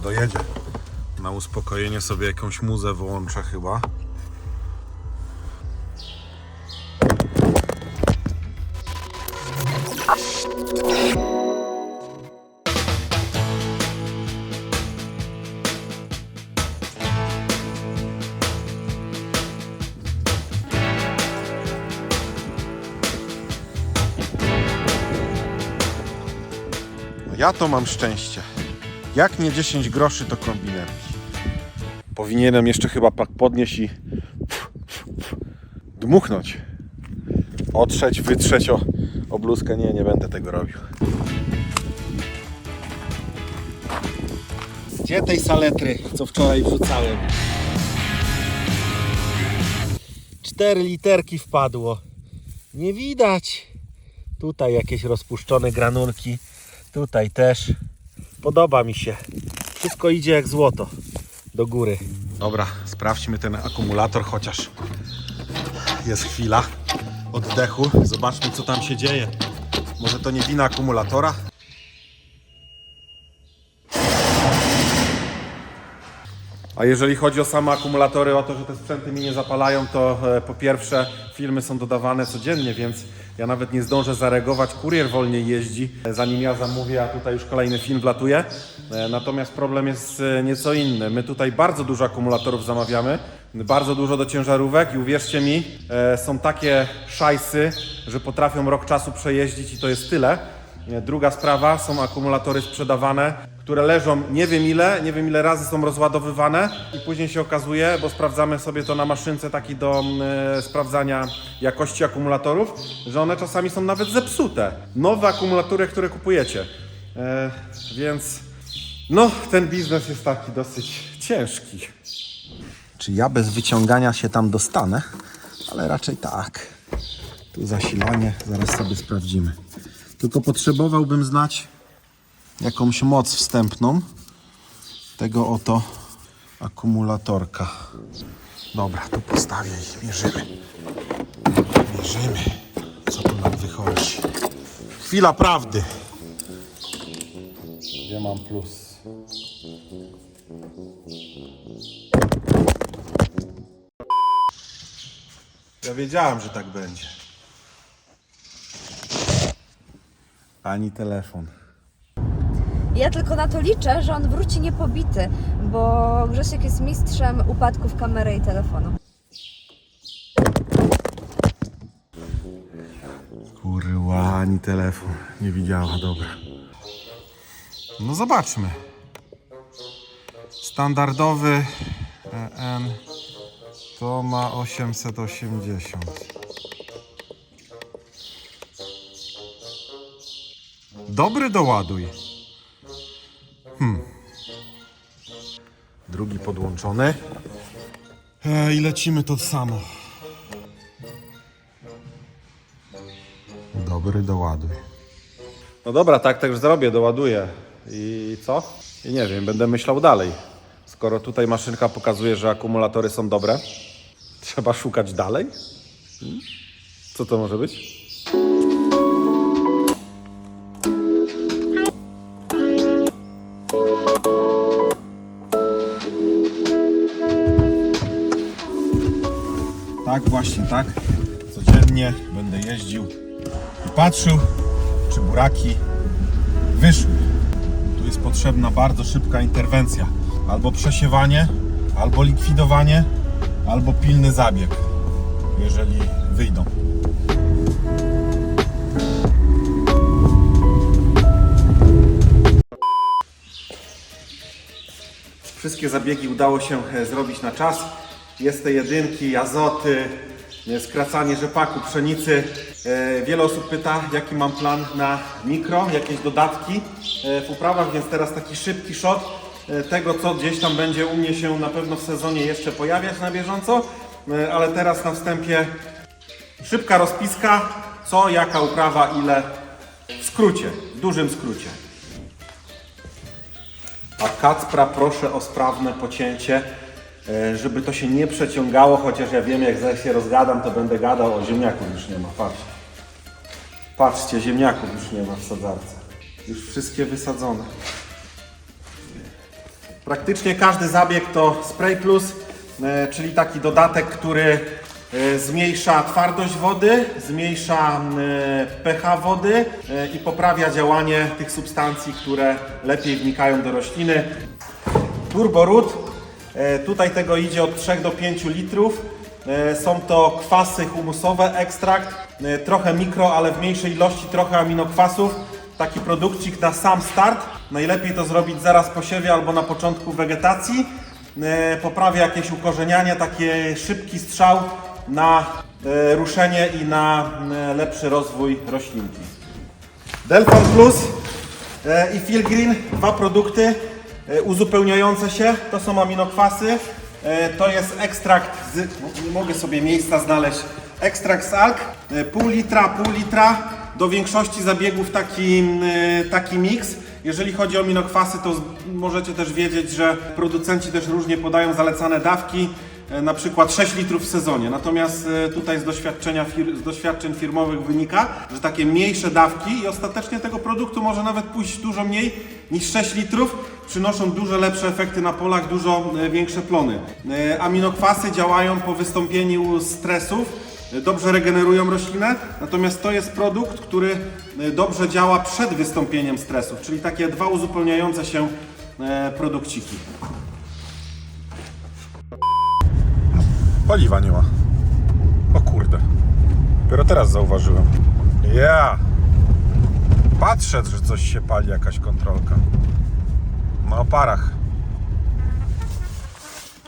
dojedzie. Na uspokojenie sobie jakąś muzę wyłączę chyba. Ja to mam szczęście. Jak nie 10 groszy, to kombinerki. Powinienem jeszcze chyba pak podnieść i dmuchnąć. Otrzeć, wytrzeć o, o bluzkę. Nie, nie będę tego robił. Gdzie tej saletry, co wczoraj wrzucałem? Cztery literki wpadło. Nie widać. Tutaj jakieś rozpuszczone granulki. Tutaj też. Podoba mi się. Wszystko idzie jak złoto do góry. Dobra, sprawdźmy ten akumulator, chociaż jest chwila oddechu. Zobaczmy, co tam się dzieje. Może to nie wina akumulatora? A jeżeli chodzi o same akumulatory, o to, że te sprzęty mi nie zapalają, to e, po pierwsze filmy są dodawane codziennie, więc ja nawet nie zdążę zareagować. Kurier wolniej jeździ, zanim ja zamówię, a tutaj już kolejny film wlatuje. E, Natomiast problem jest e, nieco inny. My tutaj bardzo dużo akumulatorów zamawiamy, bardzo dużo do ciężarówek i uwierzcie mi, e, są takie szajsy, że potrafią rok czasu przejeździć i to jest tyle. Druga sprawa, są akumulatory sprzedawane, które leżą nie wiem ile, nie wiem ile razy są rozładowywane i później się okazuje, bo sprawdzamy sobie to na maszynce taki do e, sprawdzania jakości akumulatorów, że one czasami są nawet zepsute. Nowe akumulatory, które kupujecie. E, więc no, ten biznes jest taki dosyć ciężki. Czy ja bez wyciągania się tam dostanę? Ale raczej tak. Tu zasilanie, zaraz sobie sprawdzimy. Tylko potrzebowałbym znać jakąś moc wstępną tego oto akumulatorka. Dobra, tu postawię i mierzymy. Mierzymy, co tu nam wychodzi. Chwila prawdy. Gdzie mam plus? Ja wiedziałem, że tak będzie. Ani telefon. Ja tylko na to liczę, że on wróci niepobity, bo Grzesiek jest mistrzem upadków kamery i telefonu. Kurwa, ani telefon nie widziała, dobra. No zobaczmy. Standardowy EN to ma 880. Dobry doładuj. Hmm. Drugi podłączony. E, I lecimy to samo. Dobry doładuj. No dobra, tak też zrobię, doładuję. I co? I nie wiem, będę myślał dalej. Skoro tutaj maszynka pokazuje, że akumulatory są dobre, trzeba szukać dalej? Hmm? Co to może być? Tak. Codziennie będę jeździł i patrzył, czy buraki wyszły. Tu jest potrzebna bardzo szybka interwencja. Albo przesiewanie, albo likwidowanie, albo pilny zabieg, jeżeli wyjdą. Wszystkie zabiegi udało się e, zrobić na czas. Jest te jedynki, azoty, skracanie rzepaku, pszenicy. E, Wiele osób pyta, jaki mam plan na mikro, jakieś dodatki e, w uprawach, więc teraz taki szybki shot e, tego, co gdzieś tam będzie u mnie się na pewno w sezonie jeszcze pojawiać na bieżąco. Ale teraz na wstępie szybka rozpiska, co, jaka uprawa, ile w skrócie, w dużym skrócie. A Kacpra proszę o sprawne pocięcie, żeby to się nie przeciągało, chociaż ja wiem, jak się rozgadam, to będę gadał, o ziemniaków już nie ma, patrz. Patrzcie, ziemniaków już nie ma w sadzarce. Już wszystkie wysadzone. Praktycznie każdy zabieg to Spray Plus, e, czyli taki dodatek, który e, zmniejsza twardość wody, zmniejsza e, pH wody e, i poprawia działanie tych substancji, które lepiej wnikają do rośliny. Turborud, e, tutaj tego idzie od 3 do 5 litrów. E, Są to kwasy humusowe, ekstrakt, e, trochę mikro, ale w mniejszej ilości, trochę aminokwasów. Taki produkcik na sam start. Najlepiej to zrobić zaraz po siewie albo na początku wegetacji. E, Poprawia jakieś ukorzenianie, taki szybki strzał na e, ruszenie i na e, lepszy rozwój roślinki. Delfan Plus e, i Filgreen, dwa produkty e, uzupełniające się. To są aminokwasy. E, To jest ekstrakt z, no, nie mogę sobie miejsca znaleźć, ekstrakt z alg, e, pół litra, pół litra. Do większości zabiegów taki, e, taki miks. Jeżeli chodzi o aminokwasy, to możecie też wiedzieć, że producenci też różnie podają zalecane dawki e, na przykład 6 litrów w sezonie. Natomiast e, tutaj z, doświadczenia z doświadczeń firmowych wynika, że takie mniejsze dawki i ostatecznie tego produktu może nawet pójść dużo mniej niż 6 litrów, przynoszą dużo lepsze efekty na polach, dużo e, większe plony. E, Aminokwasy działają po wystąpieniu stresów, e, dobrze regenerują roślinę, natomiast to jest produkt, który e, dobrze działa przed wystąpieniem stresów, czyli takie dwa uzupełniające się e, produkciki. Paliwa nie ma. O kurde. Dopiero teraz zauważyłem. Ja. Patrzę, że coś się pali, jakaś kontrolka. Na oparach.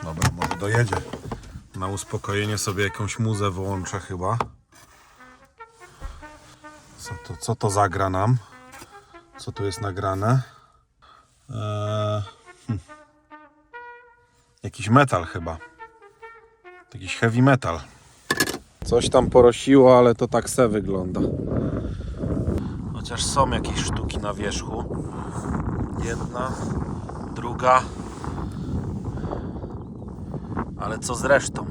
Dobra, może dojedzie. Na uspokojenie sobie jakąś muzę wyłączę chyba. Co to, co to zagra nam? Co tu jest nagrane? Eee, hm. Jakiś metal chyba. Jakiś heavy metal. Coś tam porosiło, ale to tak se wygląda. Chociaż są jakieś sztuki na wierzchu. Jedna, druga. Ale co z resztą?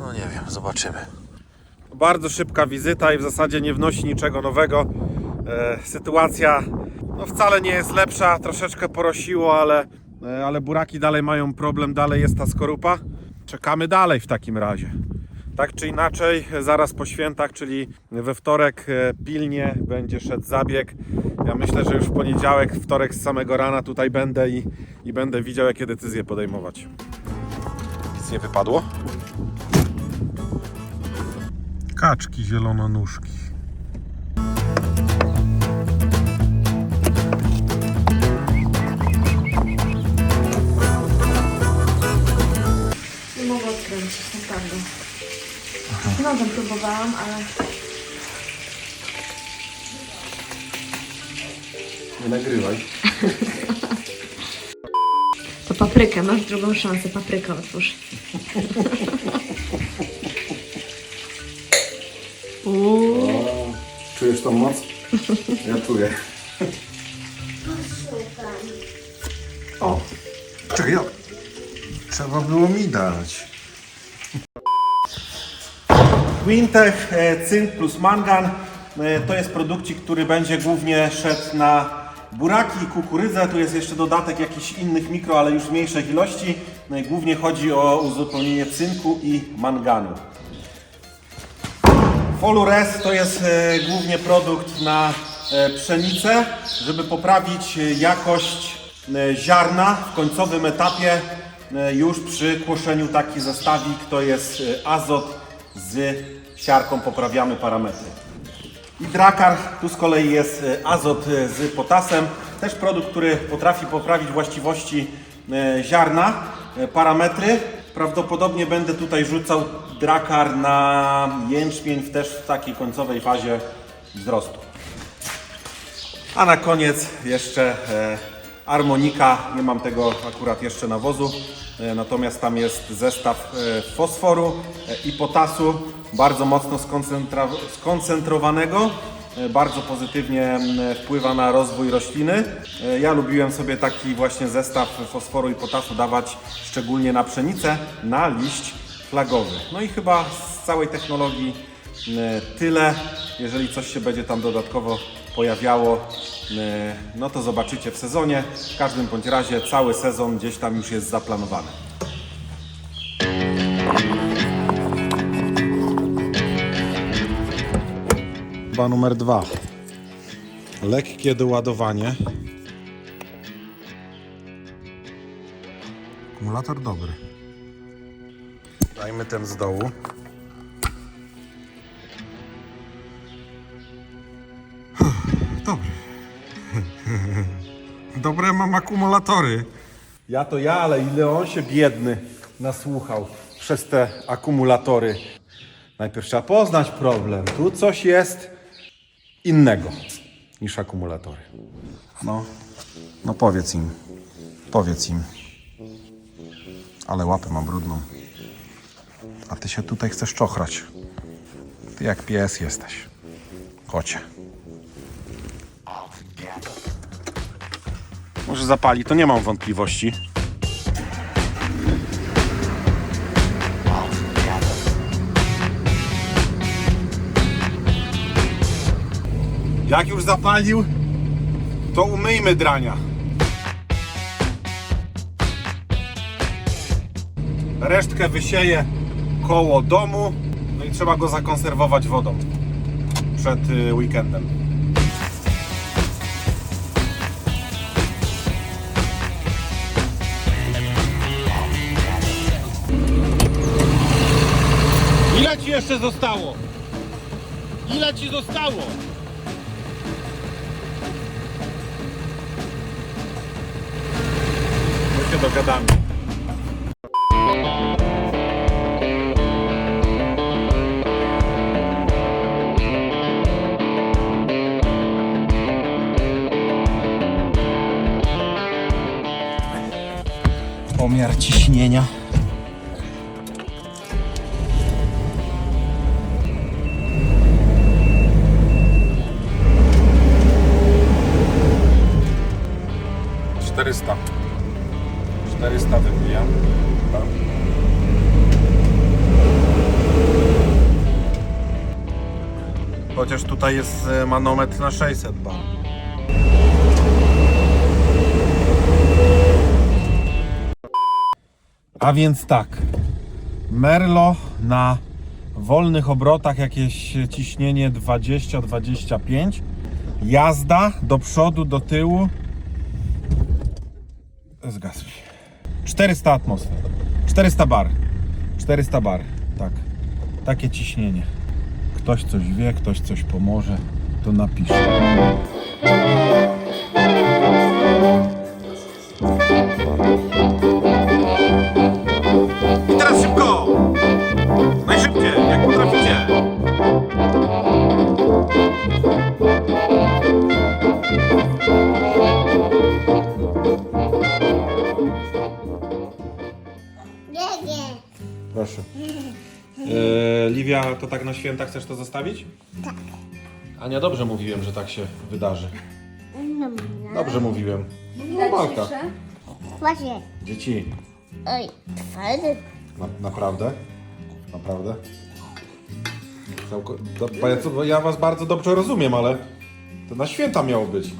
No nie wiem, zobaczymy. Bardzo szybka wizyta i w zasadzie nie wnosi niczego nowego. E, sytuacja no, wcale nie jest lepsza, troszeczkę porosiło, ale, ale buraki dalej mają problem, dalej jest ta skorupa. Czekamy dalej w takim razie. Tak czy inaczej, zaraz po świętach, czyli we wtorek e, pilnie będzie szedł zabieg. Ja myślę, że już w poniedziałek, wtorek z samego rana tutaj będę i, i będę widział, jakie decyzje podejmować. Nic nie wypadło? Kaczki zielononóżki. Nogą próbowałam, ale Nie nagrywaj. To paprykę, masz drugą szansę, paprykę otwórz. Uuu, Czujesz tą moc? Ja czuję. O! Czekaj, ja... Trzeba było mi dać. Quintech, e, cynk plus mangan e, to jest produkcik, który będzie głównie szedł na buraki kukurydzę. Tu jest jeszcze dodatek jakichś innych mikro, ale już w mniejszych ilości. No głównie chodzi o uzupełnienie cynku i manganu. Folures to jest e, głównie produkt na pszenicę, żeby poprawić jakość ziarna w końcowym etapie. Już przy kłoszeniu taki zestawik to jest azot z siarką, poprawiamy parametry. I Drakar, tu z kolei jest e, azot e, z potasem. Też produkt, który potrafi poprawić właściwości e, ziarna, parametry. Prawdopodobnie będę tutaj rzucał Drakar na jęczmień też w takiej końcowej fazie wzrostu. A na koniec jeszcze armonika. Nie mam tego akurat jeszcze nawozu, natomiast tam jest zestaw fosforu i potasu, bardzo mocno skoncentrowanego. e, Bardzo pozytywnie wpływa na rozwój rośliny. E, Ja lubiłem sobie taki właśnie zestaw fosforu i potasu dawać szczególnie na pszenicę, na liść flagowy. No i chyba z całej technologii tyle. Jeżeli coś się będzie tam dodatkowo pojawiało, no to zobaczycie w sezonie. W każdym bądź razie cały sezon gdzieś tam już jest zaplanowany. Chyba numer dwa. Lekkie doładowanie. Akumulator dobry. Dajmy ten z dołu. Dobry. Dobre mam akumulatory. Ja to ja, ale ile on się biedny nasłuchał przez te akumulatory. Najpierw trzeba poznać problem. Tu coś jest innego niż akumulatory. No, no powiedz im. Powiedz im. Ale łapę mam brudną. A ty się tutaj chcesz czochrać. Ty jak pies jesteś. Kocie. Może zapali, to nie mam wątpliwości. Jak już zapalił, to umyjmy drania. Resztkę wysieję koło domu, no i trzeba go zakonserwować wodą przed y, weekendem. Ile ci jeszcze zostało? Ile ci zostało? Się dogadamy. Pomiar ciśnienia. Czterysta. 400 wybijam. Chociaż tutaj jest e, manometr na 600 bar. A więc tak. Merlo na wolnych obrotach jakieś ciśnienie 20-25. Jazda do przodu, do tyłu. Zgasł. 400 atmosfer. 400 bar. 400 bar. Tak. Takie ciśnienie. Ktoś coś wie, ktoś coś pomoże, to napisze. E, Liwia, to tak na święta chcesz to zostawić? Tak. Ania, dobrze mówiłem, że tak się wydarzy. Dobrze mówiłem. No, walka. Właśnie. Dzieci, Oj, twardy. na, naprawdę? Naprawdę? Całko... do- bo ja, bo ja was bardzo dobrze rozumiem, ale to na święta miało być.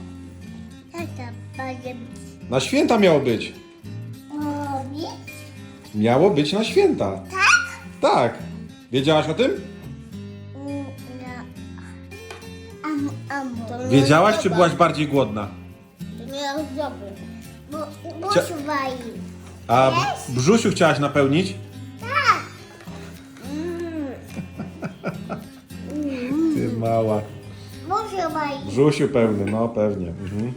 Tata będzie Na święta miało być. mówić. Miało być na święta. Tak? Tak. Wiedziałaś o tym? Am, am. Wiedziałaś, czy byłaś bardziej głodna? To nie ozdoby. Bo, bo Cia- wali. A w brzusiu chciałaś napełnić? Ty mała. Wali. Brzusiu pełny, no pewnie. Mhm.